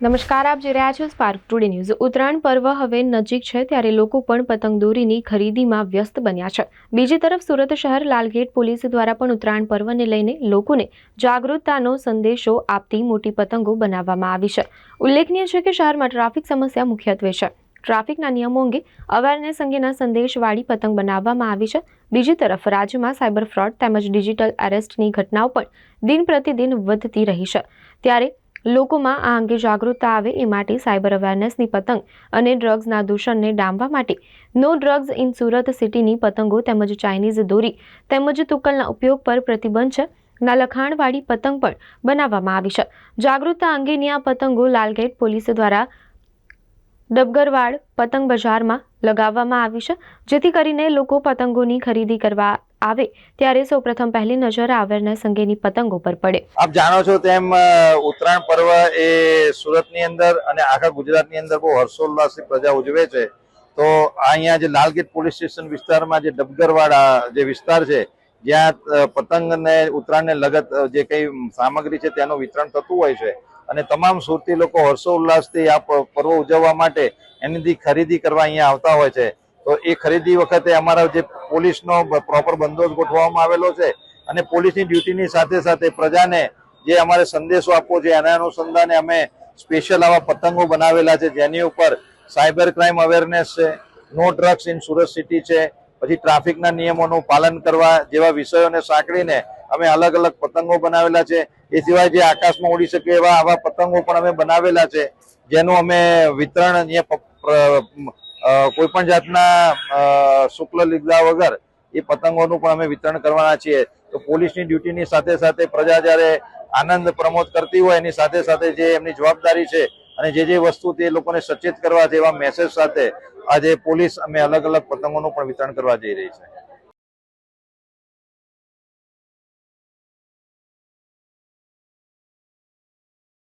નમસ્કાર, આપ જોઈ રહ્યા છો સ્પાર્ક ટુડે ન્યૂઝ ઉત્તરાયણ પર્વ હવે નજીક છે ત્યારે લોકો પણ પતંગ દોરીની ખરીદીમાં વ્યસ્ત બન્યા છે. બીજી તરફ સુરત શહેર લાલગેટ પોલીસ દ્વારા પણ ઉત્તરાયણ પર્વને લઈને લોકોને જાગૃતતાનો સંદેશો આપતી મોટી પતંગો બનાવવામાં આવી છે. ઉલ્લેખનીય છે કે શહેરમાં ટ્રાફિક સમસ્યા મુખ્યત્વે છે. ટ્રાફિકના નિયમો અંગે અવેરનેસ અંગેના સંદેશવાળી પતંગ બનાવવામાં આવી છે. બીજી તરફ રાજ્યમાં સાયબર ફ્રોડ તેમજ ડિજિટલ એરેસ્ટની ઘટનાઓ પણ દિન પ્રતિદિન વધતી રહી છે. ત્યારે લોકોમાં આ અંગે જાગૃતતા આવે એ માટે સાયબર અવેરનેસની પતંગ અને ડ્રગ્સના દૂષણને ડામવા માટે નો ડ્રગ્સ ઇન સુરત સિટીની પતંગો તેમજ ચાઇનીઝ દોરી તેમજ તુક્કલના ઉપયોગ પર પ્રતિબંધ છે. ના લખાણવાળી પતંગ પણ બનાવવામાં આવી છે. જાગૃતતા અંગેની આ પતંગો લાલગેટ પોલીસ દ્વારા ડબગરવાડ પતંગ બજારમાં લગાવવામાં આવી છે. જેથી કરીને લોકો પતંગોની ખરીદી કરવા આવે ત્યારે સૌપ્રથમ પહેલી નજર અવેરનેસ અંગેની પતંગો પર પડે. આપ જાણો છો તેમ ઉત્તરાયણ પર્વ એ સુરતની અંદર અને આખા ગુજરાતની અંદર બહુ હર્ષોલ્લાસથી પ્રજા ઉજવે છે. તો અહીંયા જે લાલગેટ પોલીસ સ્ટેશન વિસ્તારમાં જે ડબગરવાડા જે વિસ્તાર છે, જ્યાં પતંગ અને ઉત્તરાયણને લગત જે કઈ સામગ્રી છે તેનું વિતરણ થતું હોય છે. અને તમામ સુરતી લોકો હર્ષોલ્લાસથી આ પર્વ ઉજવવા માટે એની ખરીદી કરવા અહીંયા આવતા હોય છે. તો એ ખરીદી વખતે અમારા જે પોલીસનો પ્રોપર બંદોબસ્ત ગોઠવવામાં આવેલો છે અને પોલીસની ડ્યુટીની સાથે સાથે પ્રજાને જે અમારે સંદેશો આપવો છે, એના અનુસંધાને અમે સ્પેશિયલ આવા પતંગો બનાવેલા છે, જેની ઉપર સાયબર ક્રાઇમ અવેરનેસ છે no drugs in Surat city છે, પછી ટ્રાફિકના નિયમોનું પાલન કરવા જેવા વિષયોને સાંકળીને અમે અલગ અલગ પતંગો બનાવેલા છે. એ સિવાય જે આકાશમાં ઉડી શકે એવા આવા પતંગો પણ અમે બનાવેલા છે, જેનું અમે વિતરણ અહીંયા કોઈ પણ જાતના શુક્લ લીધા વગર એ પતંગોનું પણ અમે વિતરણ કરવાના છીએ. તો પોલીસની ડ્યુટીની સાથે સાથે પ્રજા જ્યારે આનંદ પ્રમોદ કરતી હોય, એની સાથે સાથે જે એમની જવાબદારી છે અને જે જે વસ્તુ તે લોકોને સચેત કરવા છે એવા મેસેજ સાથે આજે પોલીસ અમે અલગ અલગ પતંગોનું પણ વિતરણ કરવા જઈ રહી છે.